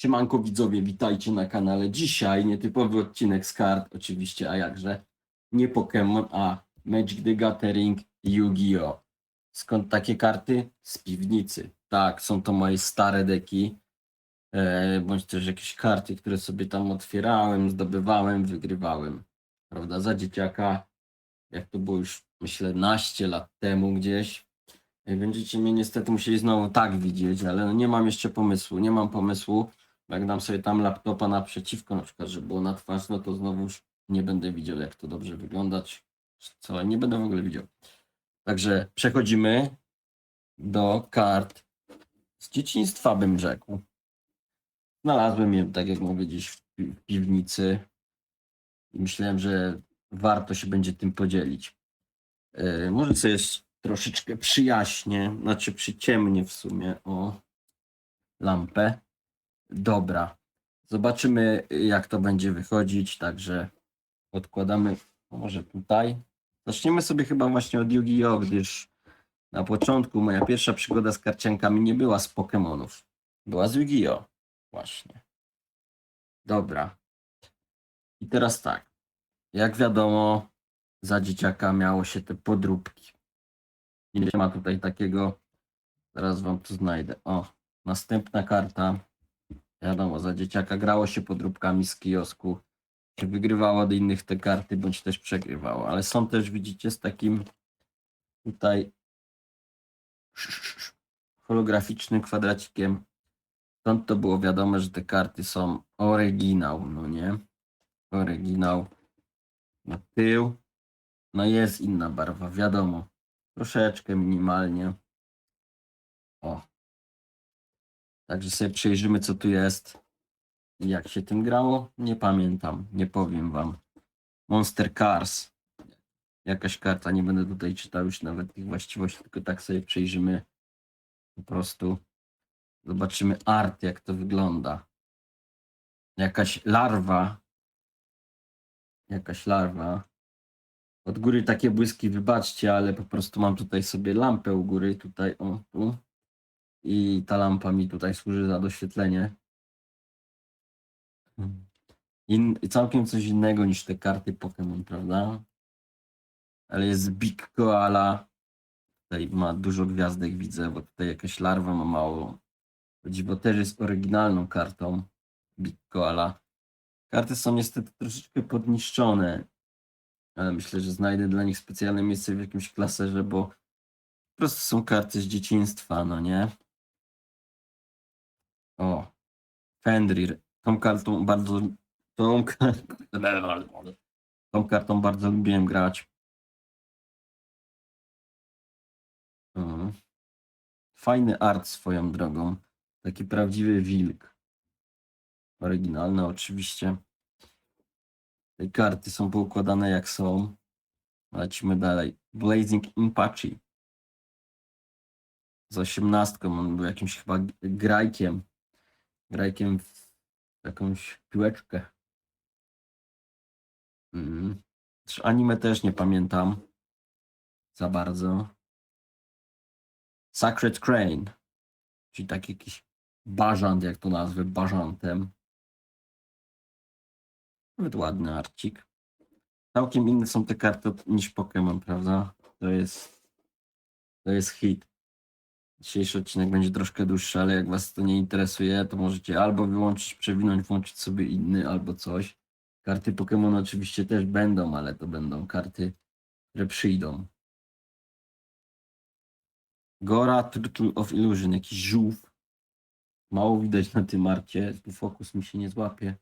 Siemanko widzowie, witajcie na kanale. Dzisiaj nietypowy odcinek z kart, oczywiście, a jakże nie Pokémon, a Magic the Gathering Yu-Gi-Oh! Skąd takie karty? Z piwnicy. Tak, są to moje stare deki, e, bądź też jakieś karty, które sobie tam otwierałem, zdobywałem, wygrywałem. Prawda, za dzieciaka, jak to było już myślę naście lat temu gdzieś. E, Będziecie mnie niestety musieli znowu tak widzieć, ale no nie mam jeszcze pomysłu, nie mam pomysłu. Jak dam sobie tam laptopa naprzeciwko, na przykład, żeby było na twarz, no to znowu już nie będę widział, jak to dobrze wyglądać. Co, nie będę w ogóle widział. Także przechodzimy do kart z dzieciństwa, bym rzekł. Znalazłem je, tak jak mówię, gdzieś w pi- w piwnicy i myślałem, że warto się będzie tym podzielić. Yy, może sobie troszeczkę przyjaśnię, znaczy przyciemnię w sumie o lampę. Dobra. Zobaczymy, jak to będzie wychodzić. Także odkładamy może tutaj. Zaczniemy sobie chyba właśnie od Yu-Gi-Oh!, gdyż na początku moja pierwsza przygoda z karciankami nie była z Pokémonów. Była z Yu-Gi-Oh! Właśnie. Dobra. I teraz tak. Jak wiadomo, za dzieciaka miało się te podróbki. Nie ma tutaj takiego. Zaraz wam tu znajdę. O, następna karta. Wiadomo, za dzieciaka grało się podróbkami z kiosku. Się wygrywało od innych te karty, bądź też przegrywało. Ale są też, widzicie, z takim tutaj holograficznym kwadracikiem. Stąd to było wiadomo, że te karty są oryginał, no nie? Oryginał. Na tył. No jest inna barwa, wiadomo. Troszeczkę minimalnie. O. Także sobie przejrzymy, co tu jest. Jak się tym grało? Nie pamiętam, nie powiem wam. Monster Cars. Jakaś karta, nie będę tutaj czytał już nawet tych właściwości, tylko tak sobie przejrzymy. Po prostu zobaczymy art, jak to wygląda. Jakaś larwa. Jakaś larwa. Od góry takie błyski, wybaczcie, ale po prostu mam tutaj sobie lampę u góry, tutaj, o, tu. I ta lampa mi tutaj służy za doświetlenie. In, całkiem coś innego niż te karty Pokémon, prawda? Ale jest Big Koala. Tutaj ma dużo gwiazdek, widzę, bo tutaj jakaś larwa ma mało. Bo też jest oryginalną kartą Big Koala. Karty są niestety troszeczkę podniszczone, ale myślę, że znajdę dla nich specjalne miejsce w jakimś klaserze, bo po prostu są karty z dzieciństwa, no nie? O, Fenrir. Tą kartą bardzo. Tą, tą kartą bardzo lubiłem grać. Fajny art swoją drogą. Taki prawdziwy wilk. Oryginalny oczywiście. Te karty są poukładane jak są. Lecimy dalej. Blazing Impachi. Z osiemnastką. On był jakimś chyba grajkiem. Grajkiem w jakąś piłeczkę. Mm. Anime też nie pamiętam. Za bardzo. Sacred Crane. Czyli taki jakiś bażant, jak to nazwę, bażantem. Nawet ładny arcik. Całkiem inne są te karty niż Pokémon, prawda? To jest to jest hit. Dzisiejszy odcinek będzie troszkę dłuższy, ale jak was to nie interesuje, to możecie albo wyłączyć, przewinąć, włączyć sobie inny, albo coś. Karty Pokémon oczywiście też będą, ale to będą karty, które przyjdą. Gora Turtle of Illusion, jakiś żółw. Mało widać na tym arcie, tu fokus mi się nie złapie.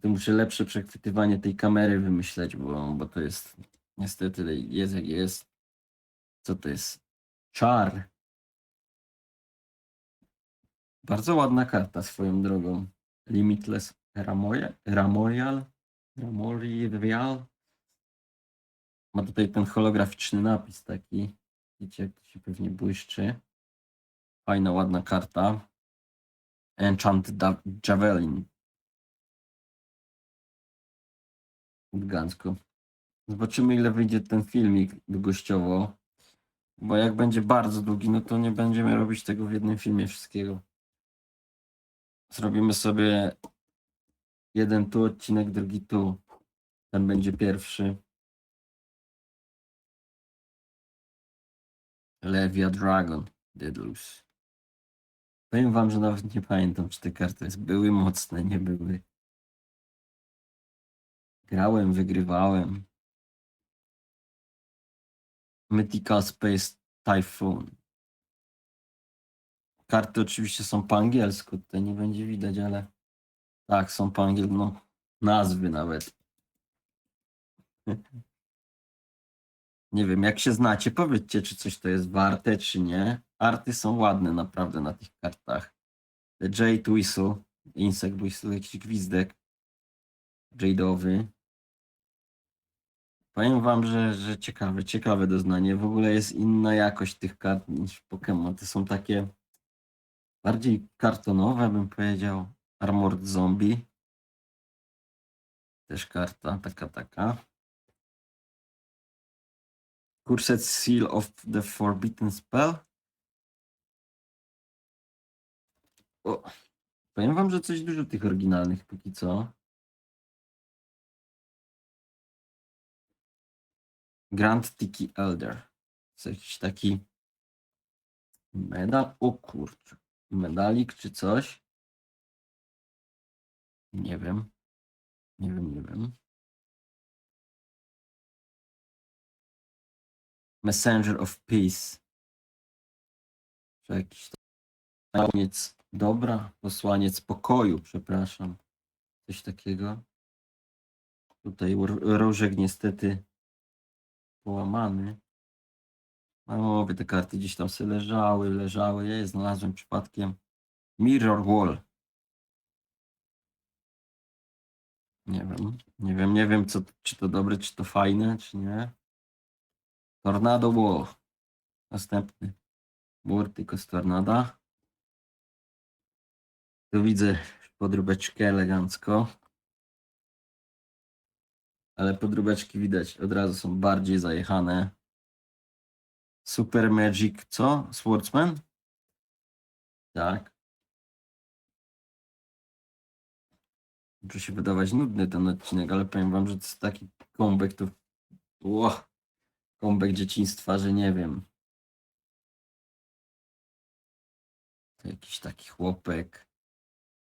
To muszę lepsze przechwytywanie tej kamery wymyśleć, bo, bo to jest niestety jest jak jest. Co to jest? Czar. Bardzo ładna karta swoją drogą. Limitless Ramorial. Ramorial. Ma tutaj ten holograficzny napis taki. Widzicie, jak to się pewnie błyszczy. Fajna, ładna karta. Enchant Javelin. Elegancko. Zobaczymy, ile wyjdzie ten filmik długościowo. Bo jak będzie bardzo długi, no to nie będziemy robić tego w jednym filmie wszystkiego. Zrobimy sobie jeden tu odcinek, drugi tu. Ten będzie pierwszy. Levia Dragon Daedalus. Powiem wam, że nawet nie pamiętam, czy te karty były mocne, nie były. Grałem, wygrywałem. Mythical Space Typhoon. Karty oczywiście są po angielsku, tutaj nie będzie widać, ale tak, są po angielsku, no nazwy nawet. Nie wiem, jak się znacie, powiedzcie, czy coś to jest warte, czy nie. Arty są ładne naprawdę na tych kartach. The Jade Whistle, Insect Whistle, jakiś gwizdek jade'owy. Powiem wam, że, że ciekawe, ciekawe doznanie. W ogóle jest inna jakość tych kart niż Pokémon. Te są takie bardziej kartonowe, bym powiedział. Armored Zombie. Też karta, taka, taka. Cursed Seal of the Forbidden Spell. O, powiem wam, że coś dużo tych oryginalnych póki co. Grand Tiki Elder. Jakiś taki medal. O kurczę. Medalik czy coś. Nie wiem. Nie wiem, nie wiem. Messenger of Peace. Czy jakiś posłaniec dobra, posłaniec pokoju, przepraszam. Coś takiego. Tutaj różek niestety połamany. Mówię, te karty gdzieś tam sobie leżały, leżały. Ja je znalazłem przypadkiem. Mirror Wall. Nie wiem, nie wiem, nie wiem, co, czy to dobre, czy to fajne, czy nie. Tornado Wall. Następny. Tylko z tornada. Tu widzę podróbeczkę elegancko. Ale podróbeczki widać od razu są bardziej zajechane. Super Magic, co? Swordsman? Tak. Może się wydawać nudny ten odcinek, ale powiem wam, że to jest taki kombek to... Ło, kombek dzieciństwa, że nie wiem. To jakiś taki chłopek.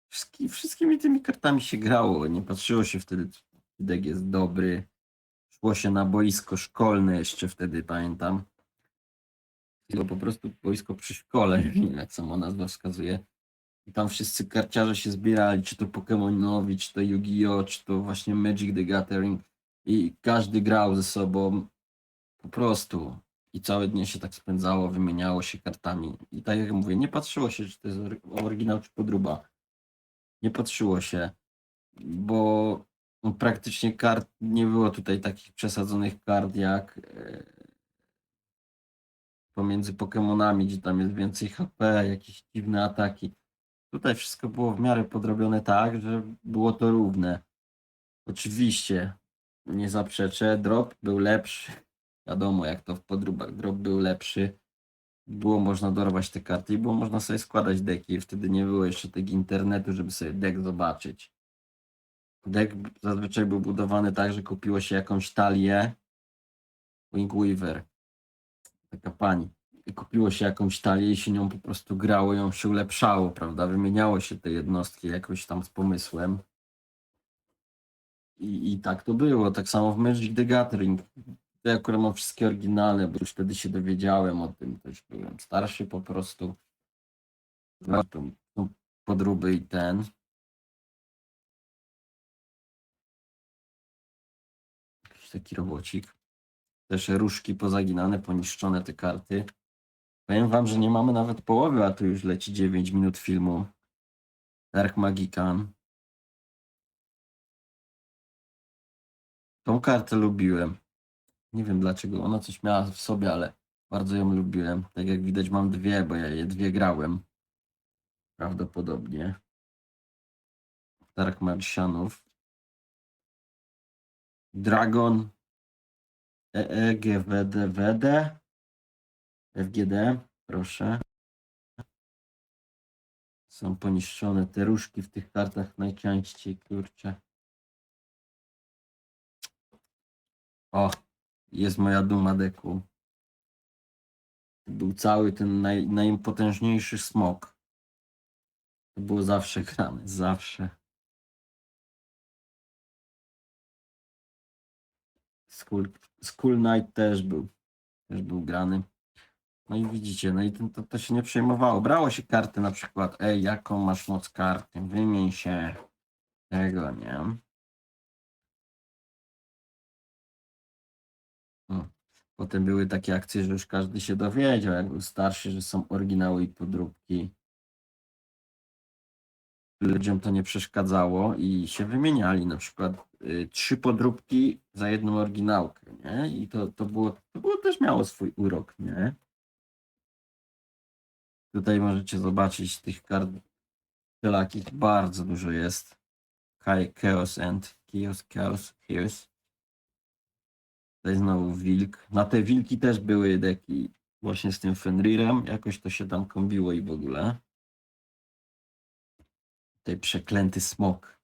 Wszystki, wszystkimi tymi kartami się grało. Nie patrzyło się wtedy, czy deck jest dobry. Szło się na boisko szkolne jeszcze wtedy, pamiętam. To po prostu boisko przy szkole, jak sama nazwa wskazuje. I tam wszyscy karciarze się zbierali, czy to Pokemonowi, czy to Yu-Gi-Oh!, czy to właśnie Magic the Gathering. I każdy grał ze sobą po prostu. I całe dnie się tak spędzało, wymieniało się kartami. I tak jak mówię, nie patrzyło się, czy to jest ory- oryginał, czy podróba. Nie patrzyło się, bo praktycznie kart nie było tutaj takich przesadzonych kart jak e, pomiędzy Pokemonami, gdzie tam jest więcej HP, jakieś dziwne ataki. Tutaj wszystko było w miarę podrobione tak, że było to równe. Oczywiście, nie zaprzeczę, drop był lepszy. Wiadomo, jak to w podróbach, drop był lepszy. Było można dorwać te karty i było można sobie składać deki. Wtedy nie było jeszcze tego internetu, żeby sobie deck zobaczyć. Deck zazwyczaj był budowany tak, że kupiło się jakąś talię Wingweaver. Taka pani. Kupiło się jakąś talię i się nią po prostu grało, ją się ulepszało, prawda? Wymieniało się te jednostki jakoś tam z pomysłem. I, I tak to było. Tak samo w Magic the Gathering. Ja akurat mam wszystkie oryginalne, bo już wtedy się dowiedziałem o tym. Też byłem starszy po prostu. To Podróby i ten. Jakiś taki robocik. Też różki pozaginane, poniszczone te karty. Powiem wam, że nie mamy nawet połowy, a tu już leci 9 minut filmu. Dark Magican. Tą kartę lubiłem. Nie wiem dlaczego, ona coś miała w sobie, ale bardzo ją lubiłem. Tak jak widać mam dwie, bo ja je dwie grałem. Prawdopodobnie. Dark Magicianów. Dragon EEGWDWD FGD, proszę. Są poniszczone te różki w tych kartach najczęściej, kurczę. O, jest moja duma deku. Był cały ten naj, najpotężniejszy smok. To było zawsze grane, zawsze. Skull, Skull Knight też był, też był grany. No i widzicie, no i to, to, to się nie przejmowało. Brało się karty na przykład, ej, jaką masz moc karty, wymień się. Tego, nie? Hmm. Potem były takie akcje, że już każdy się dowiedział, jak był starszy, że są oryginały i podróbki. Ludziom to nie przeszkadzało i się wymieniali na przykład y, trzy podróbki za jedną oryginałkę, nie? I to, to, było, to było też miało swój urok, nie? Tutaj możecie zobaczyć tych kart wszelakich bardzo dużo jest. Chaos and Chaos, Chaos, Chaos. Tutaj znowu wilk. Na te wilki też były deki właśnie z tym Fenrirem. Jakoś to się tam kombiło i w ogóle. Tutaj przeklęty smok.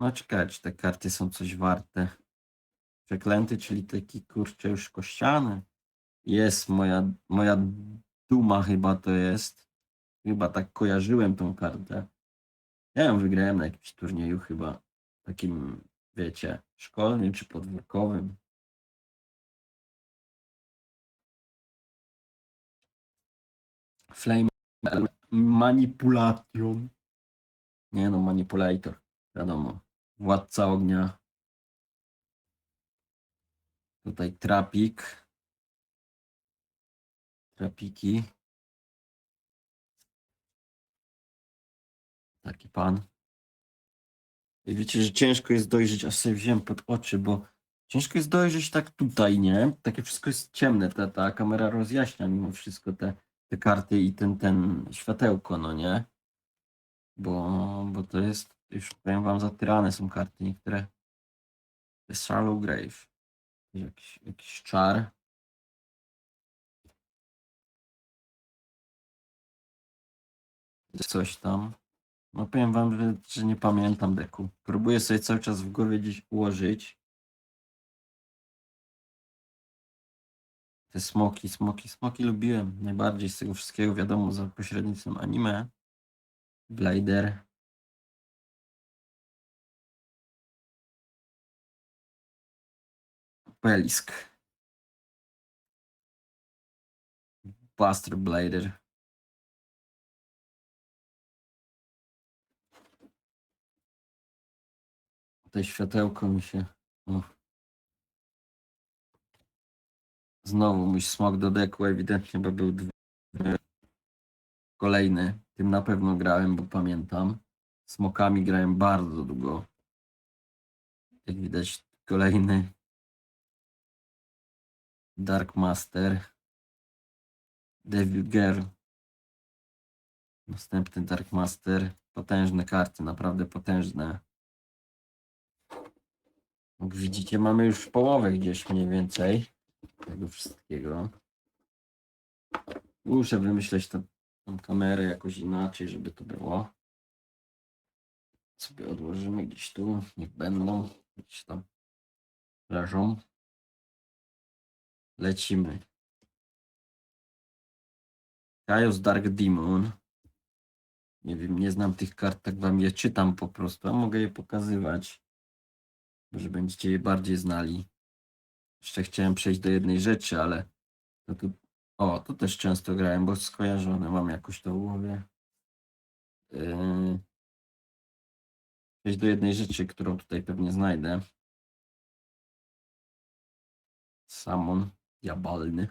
No czy te karty są coś warte. Przeklęty, czyli taki kurczę już kościany. Jest moja, moja duma chyba to jest. Chyba tak kojarzyłem tą kartę. Ja ją wygrałem na jakimś turnieju chyba takim, wiecie, szkolnym czy podwórkowym. Flame Manipulation. Nie no, manipulator. Wiadomo. Władca ognia. Tutaj trapik. Trapiki. Taki pan. I wiecie, że ciężko jest dojrzeć, aż sobie wziąłem pod oczy, bo ciężko jest dojrzeć tak tutaj, nie? Takie wszystko jest ciemne, ta, ta kamera rozjaśnia mimo wszystko te, te karty i ten, ten światełko, no nie? Bo, bo to jest, już powiem wam, zatyrane są karty niektóre. Jest Shallow Grave. Jakiś, jakiś czar. Coś tam. No powiem wam, że, że nie pamiętam deku. Próbuję sobie cały czas w głowie gdzieś ułożyć. Te smoki, smoki, smoki lubiłem najbardziej z tego wszystkiego, wiadomo, za pośrednictwem anime. Blader. Pelisk. Buster Blader. Tutaj światełko mi się. O. Znowu mój smok do deku ewidentnie, bo był. Kolejny. Tym na pewno grałem, bo pamiętam. Smokami grałem bardzo długo. Jak widać, kolejny. Dark Master. Devil Girl. Następny Dark Master. Potężne karty, naprawdę potężne. Jak widzicie, mamy już połowę gdzieś mniej więcej tego wszystkiego. Muszę wymyśleć tę kamerę jakoś inaczej, żeby to było. Sobie odłożymy gdzieś tu, niech będą, gdzieś tam leżą. Lecimy. Chaos Dark Demon. Nie wiem, nie znam tych kart, tak wam je czytam po prostu, a mogę je pokazywać. Może będziecie je bardziej znali. Jeszcze chciałem przejść do jednej rzeczy, ale to tu, o, to też często grałem, bo skojarzone mam jakoś to w głowie. Yy, przejść do jednej rzeczy, którą tutaj pewnie znajdę. Samon diabalny.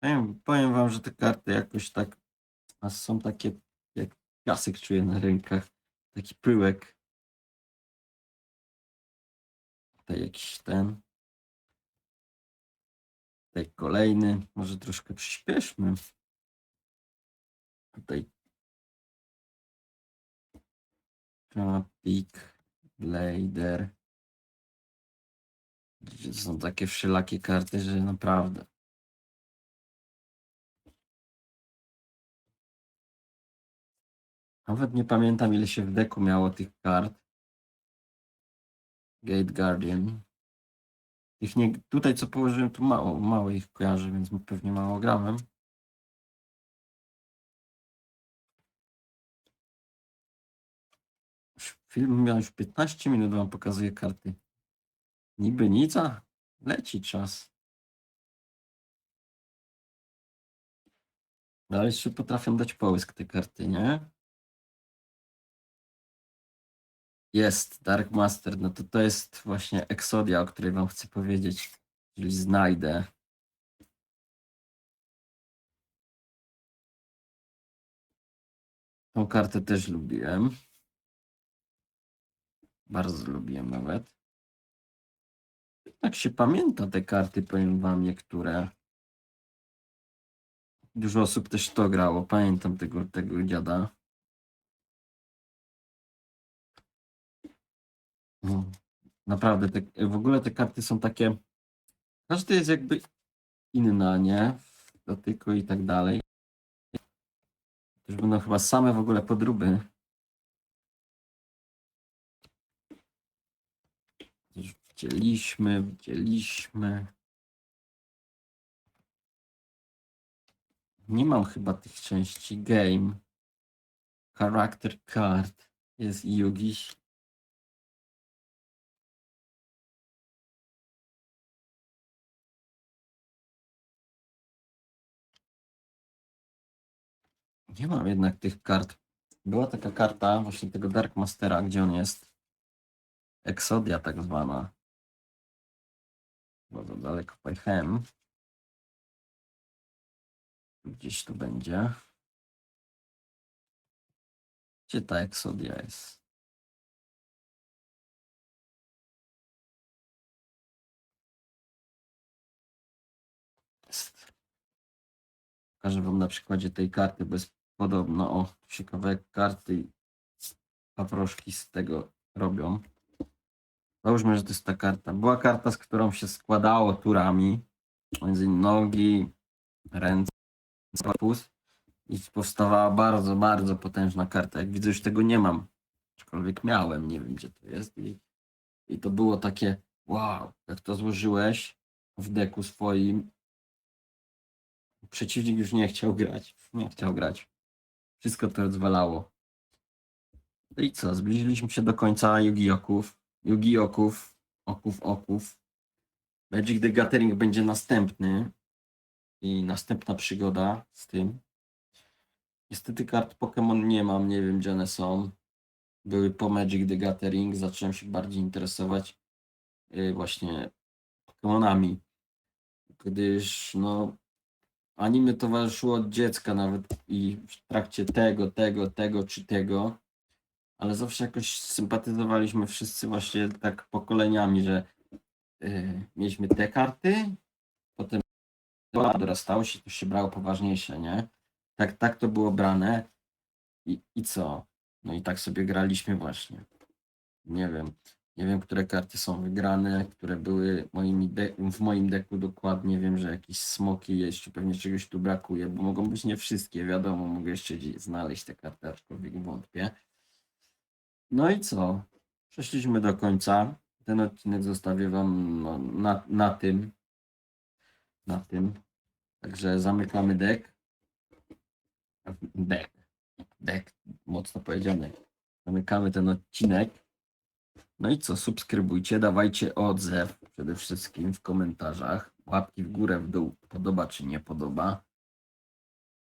Powiem, powiem wam, że te karty jakoś tak a są takie, jak piasek czuję na rękach. Taki pyłek. Tutaj jakiś ten. Tutaj kolejny. Może troszkę przyspieszmy. Tutaj Trapik, Blader. Są takie wszelakie karty, że naprawdę. Nawet nie pamiętam, ile się w deku miało tych kart. Gate Guardian. Ich nie, tutaj co położyłem, tu mało, mało ich kojarzę, więc pewnie mało grałem. Film miał już 15 minut, wam pokazuje karty. Niby nic, a leci czas. Ale jeszcze potrafią dać połysk te karty, nie? Jest, Dark Master, no to to jest właśnie Exodia, o której wam chcę powiedzieć, czyli znajdę. Tą kartę też lubiłem. Bardzo lubiłem nawet. Tak się pamięta te karty, powiem wam niektóre. Dużo osób też to grało. Pamiętam tego, tego dziada. Naprawdę, te, w ogóle te karty są takie. Każdy jest jakby inna, nie? W dotyku i tak dalej. To już będą chyba same w ogóle podróby. Już widzieliśmy, widzieliśmy. Nie mam chyba tych części game. Character card. Jest Yugi. Nie mam jednak tych kart. Była taka karta właśnie tego Dark Mastera, gdzie on jest. Exodia tak zwana. Bardzo daleko pojechałem. Gdzieś tu będzie. Gdzie ta Exodia jest? Pokażę wam na przykładzie tej karty, bo jest podobno, o, kawałek karty i paproszki z tego robią. Załóżmy, że to jest ta karta. Była karta, z którą się składało turami, między nogi, ręce, korpus i powstawała bardzo, bardzo potężna karta. Jak widzę, już tego nie mam. Aczkolwiek miałem, nie wiem gdzie to jest. I, i to było takie, wow, jak to złożyłeś w deku swoim, przeciwnik już nie chciał grać. Nie chciał grać. Wszystko to rozwalało. No i co? Zbliżyliśmy się do końca Yugi Oków. Yugi Oków. Oków. Magic the Gathering będzie następny. I następna przygoda z tym. Niestety kart Pokémon nie mam, nie wiem gdzie one są. Były po Magic the Gathering. Zacząłem się bardziej interesować yy, właśnie Pokémonami. Gdyż no anime towarzyszyło od dziecka nawet i w trakcie tego, tego, tego czy tego, ale zawsze jakoś sympatyzowaliśmy wszyscy właśnie tak pokoleniami, że y, mieliśmy te karty, potem dorastało się, to się brało poważniejsze, nie? Tak, tak to było brane i, i co? No i tak sobie graliśmy właśnie. Nie wiem. Nie wiem, które karty są wygrane, które były moimi de- w moim deku dokładnie. Wiem, że jakieś smoki jeszcze pewnie czegoś tu brakuje, bo mogą być nie wszystkie, wiadomo, mogę jeszcze znaleźć te karty, aczkolwiek wątpię. No i co? Przeszliśmy do końca. Ten odcinek zostawię wam no, na, na tym. Na tym. Także zamykamy dek. Dek. Dek, mocno powiedziane. Zamykamy ten odcinek. No i co, subskrybujcie, dawajcie odzew przede wszystkim w komentarzach. Łapki w górę, w dół, podoba czy nie podoba.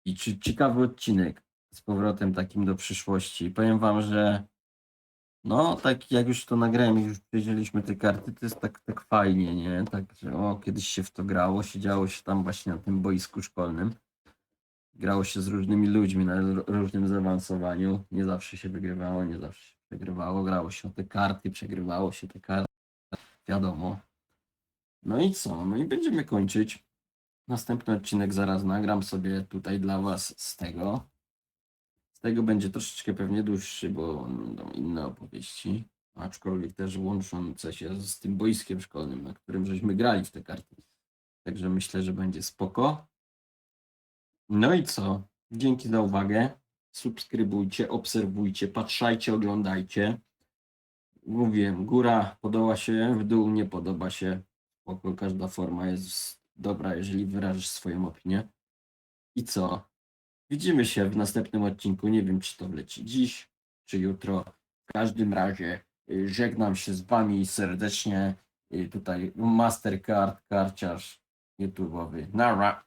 I czy ciekawy odcinek z powrotem takim do przyszłości. Powiem wam, że no tak jak już to nagrałem, jak już wiedzieliśmy te karty, to jest tak, tak fajnie, nie? Tak, że o, kiedyś się w to grało, siedziało się tam właśnie na tym boisku szkolnym. Grało się z różnymi ludźmi na różnym zaawansowaniu. Nie zawsze się wygrywało, nie zawsze się przegrywało. Grało się o te karty, przegrywało się te karty. Wiadomo. No i co? No i będziemy kończyć. Następny odcinek zaraz nagram sobie tutaj dla Was z tego. Z tego będzie troszeczkę pewnie dłuższy, bo będą inne opowieści. aczkolwiek też łączące się z tym boiskiem szkolnym, na którym żeśmy grali w te karty. Także myślę, że będzie spoko. No i co? Dzięki za uwagę. Subskrybujcie, obserwujcie, patrzajcie, oglądajcie. Mówiłem, góra podoba się, w dół nie podoba się. Spoko, każda forma jest dobra, jeżeli wyrażysz swoją opinię. I co? Widzimy się w następnym odcinku. Nie wiem, czy to wleci dziś, czy jutro. W każdym razie y, żegnam się z Wami serdecznie. Y, Tutaj Mastercard, karciarz YouTube'owy. Nara.